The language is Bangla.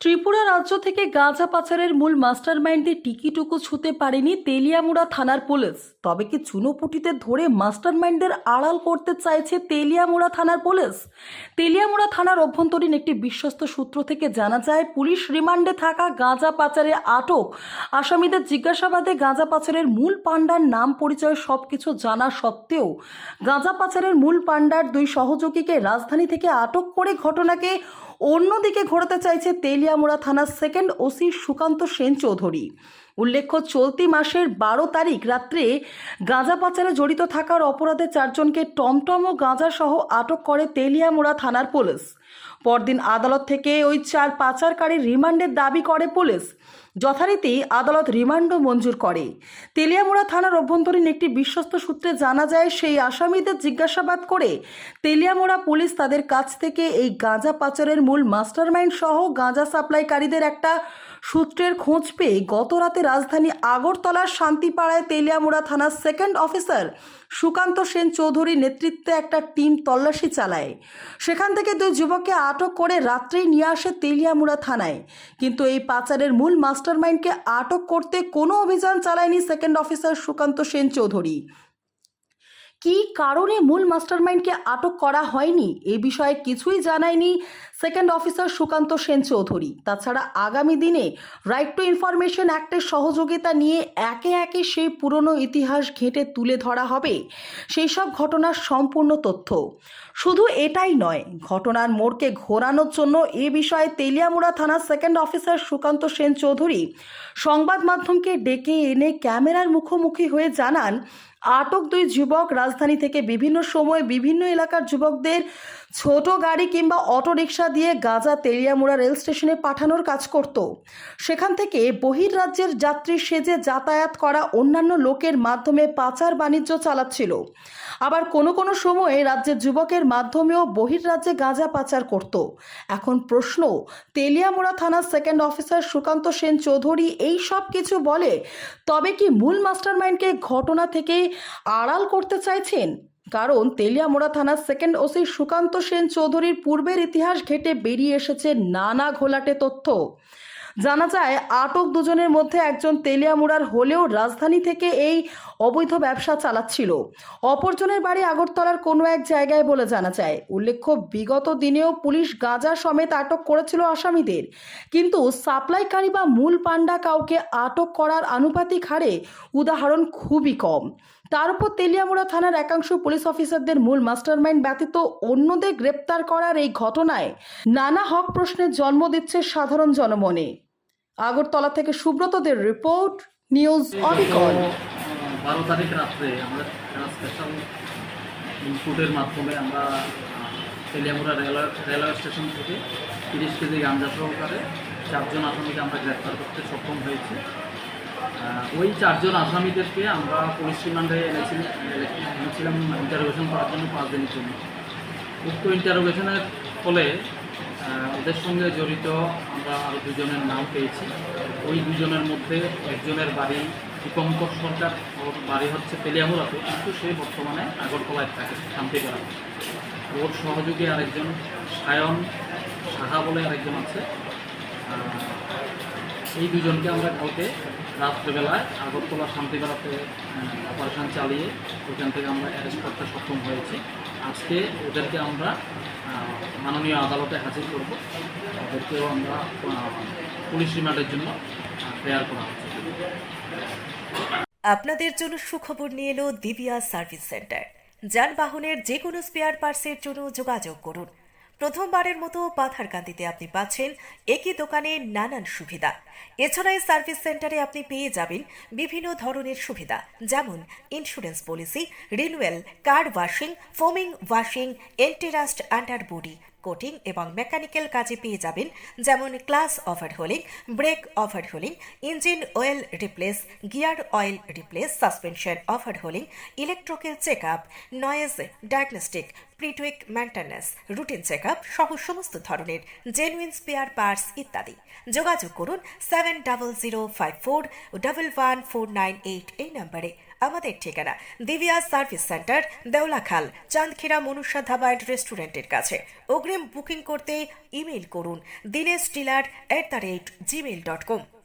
ত্রিপুরা রাজ্য থেকে গাঁজা পাচারের মূল মাস্টারমাইন্ডদের টিকিটুকু ছুতে পারেনি তেলিয়ামুড়া থানার পুলিশ। তবে কি চুনোপুটিতে ধরে মাস্টারমাইন্ডদের আড়াল করতে চাইছে তেলিয়ামুড়া থানার পুলিশ? তেলিয়ামুড়া থানার অভ্যন্তরীণ একটি বিশ্বস্ত সূত্র থেকে জানা যায়, পুলিশ রিমান্ডে থাকা গাঁজা পাচারে আটক। আসামিদের জিজ্ঞাসাবাদে গাঁজা পাচারের মূল পাণ্ডার নাম পরিচয় সবকিছু জানা সত্ত্বেও গাঁজা পাচারের মূল পাণ্ডার দুই সহযোগীকে রাজধানী থেকে আটক করে ঘটনাকে অন্যদিকে ঘোরাতে চাইছে তেলিয়ামুড়া থানার সেকেন্ড ওসি সুকান্ত সেন চৌধুরী উল্লেখ্য, চলতি মাসের বারো তারিখ রাত্রে গাঁজা পাচারে জড়িত থাকার অপরাধে চারজনকে টমটম ও গাঁজা সহ আটক করে তেলিয়ামোড়া থানার পুলিশ। পরদিন আদালত থেকে ওই চার পাচারকারীর রিমান্ডের দাবি করে পুলিশ। যথারীতি আদালত রিমান্ডও মঞ্জুর করে। তেলিয়ামোড়া থানার অভ্যন্তরীণ একটি বিশ্বস্ত সূত্রে জানা যায়, সেই আসামিদের জিজ্ঞাসাবাদ করে তেলিয়ামোড়া পুলিশ তাদের কাছ থেকে এই গাঁজা পাচারের মূল মাস্টারমাইন্ড সহ গাঁজা সাপ্লাইকারীদের একটা সূত্রের খোঁজ পেয়ে গত রাতে রাজধানী আগরতলার শান্তিপাড়ায় তেলিয়ামুড়া থানার সেকেন্ড অফিসার সুকান্ত সেন চৌধুরীর নেতৃত্বে একটা টিম তল্লাশি চালায়। সেখান থেকে দুই যুবককে আটক করে রাত্রেই নিয়ে আসে তেলিয়ামুড়া থানায়। কিন্তু এই পাচারের মূল মাস্টারমাইন্ডকে আটক করতে কোনো অভিযান চালায়নি সেকেন্ড অফিসার সুকান্ত সেন চৌধুরী। কী কারণে মূল মাস্টারমাইন্ডকে আটক করা হয়নি? এ বিষয়ে কিছুই জানায়নি সেকেন্ড অফিসার সুকান্ত সেন চৌধুরী। তাছাড়া আগামী দিনে রাইট টু ইনফরমেশন অ্যাক্টের সহযোগিতা নিয়ে একে একে সেই পুরনো ইতিহাস ঘেঁটে তুলে ধরা হবে। সেই সব ঘটনার সম্পূর্ণ তথ্য। শুধু এটাই নয়, ঘটনার মোড়কে ঘোরানোর জন্য এ বিষয়ে তেলিয়ামুড়া থানার সেকেন্ড অফিসার সুকান্ত সেন চৌধুরী সংবাদ মাধ্যমকে ডেকে এনে ক্যামেরার মুখোমুখি হয়ে জানান আটক দুই যুবক রাজধানী থেকে বিভিন্ন সময় বিভিন্ন এলাকার যুবকদের ছোট গাড়ি কিংবা অটো রিক্সা দিয়ে গাজা তেলিয়ামুড়া রেল স্টেশনে পাঠানোর কাজ করত। সেখান থেকে বহির্রাজ্যের যাত্রী সেজে যাতায়াত করা অন্যান্য লোকের মাধ্যমে পাচার বাণিজ্য চালাচ্ছিল। আবার কোনো কোনো সময়ে রাজ্যের যুবকের মাধ্যমেও বহির্রাজ্যে গাঁজা পাচার করত। এখন প্রশ্ন, তেলিয়ামুড়া থানার সেকেন্ড অফিসার সুকান্ত সেন চৌধুরী এই সব কিছু বলে, তবে কি মূল মাস্টারমাইন্ডকে ঘটনা থেকে আড়াল করতে চাইছেন। কারণ তেলিয়ামোড়া থানার সেকেন্ড ওসি সুকান্ত সেন চৌধুরীর পূর্বের ইতিহাস ঘেটে বেরিয়ে এসেছে নানা ঘোলাটে তথ্য। জানা যায়, আটক দুজনের মধ্যে একজন তেলিয়ামুড়ার হলেও রাজধানী থেকে এই অবৈধ ব্যবসা চালাচ্ছিল। অপরজনের বাড়ি আগরতলার কোনো এক জায়গায় বলে জানা যায়। উল্লেখ্য, বিগত দিনেও পুলিশ গাঁজা সমেত আটক করেছিল আসামিদের। কিন্তু সাপ্লাইকারী বা মূল পাণ্ডা কাউকে আটক করার আনুপাতিক হারে উদাহরণ খুবই কম। তার উপর তেলিয়ামুড়া থানার একাংশ পুলিশ অফিসারদের মূল মাস্টারমাইন্ড ব্যতীত অন্যদের গ্রেপ্তার করার এই ঘটনায় নানা হক প্রশ্নের জন্ম দিচ্ছে সাধারণ জনমনে। আগরতলা থেকে সুব্রতদের রিপোর্ট, নিউজ অবিকল। বারো তারিখ রাত্রে আমরা স্পেশাল ইনপুটের মাধ্যমে আমরা তেলিয়ামুড়া রেলওয়ে রেলওয়ে স্টেশন থেকে তিরিশ কেজি গাঞ্জা সহকারে চারজন আসামিকে আমরা গ্রেপ্তার করতে সক্ষম হয়েছি। ওই চারজন আসামিদেরকে আমরা পুলিশ রিমান্ডে এনেছিলাম এনেছিলাম ইন্টারোগেশন করার জন্য পাঁচ দিনের জন্য। উক্ত ইন্টারোগেশনের ফলে ওদের সঙ্গে জড়িত আমরা আরও দুজনের নাম পেয়েছি। ওই দুজনের মধ্যে একজনের বাড়ি দীপঙ্কর সরকার ওর বাড়ি হচ্ছে তেলিয়ামুড়াতে। কিন্তু সে বর্তমানে আগরতলায় থাকে, শান্তিপাড়া। ওর সহযোগী আরেকজন সায়ন সাহা বলে আরেকজন আছে। এই দুজনকে আমরা কালকে রাত্রেবেলায় আগরতলা শান্তিপাড়াতে অপারেশন চালিয়ে ওখান থেকে আমরা অ্যারেস্ট করতে সক্ষম হয়েছি। আজকে ওদেরকে আমরা মাননীয় আদালতে হাজির করব। ওদেরকেও আমরা পুলিশ রিমান্ডের জন্য প্রেয়ার করা হচ্ছে। আপনাদের জন্য সুখবর নিয়ে এলো দিবিয়া সার্ভিস সেন্টার। যানবাহনের যে কোনো স্পেয়ার পার্টসের জন্য যোগাযোগ করুন। প্রথমবারের মতো পাথারকান্দিতে আপনি পাচ্ছেন একই দোকানে নানান সুবিধা। এছাড়া এই সার্ভিস সেন্টারে আপনি পেয়ে যাবেন বিভিন্ন ধরনের সুবিধা, যেমন insurance policy renewal car washing foaming washing antirust under body coating এবং মেকানিক্যাল কাজে পেয়ে যাবেন, যেমন clutch overhauling brake overhauling engine oil replace gear oil replace suspension overhauling electrical check up noise diagnostic pretweak maintenance routine check up সহ সমস্ত ধরনের জেনুইন স্পেয়ার পার্টস ইত্যাদি। যোগাযোগ করুন seven double zero five four double one four nine eight এই নম্বরে আমাদের ঠিকানা Divya service centre Deolakhal, Chandkhira Manushya dhaba and রেস্টুরেন্টের কাছে। অগ্রিম বুকিং করতে ইমেল করুন Dinesh dealer at the rate Gmail dot com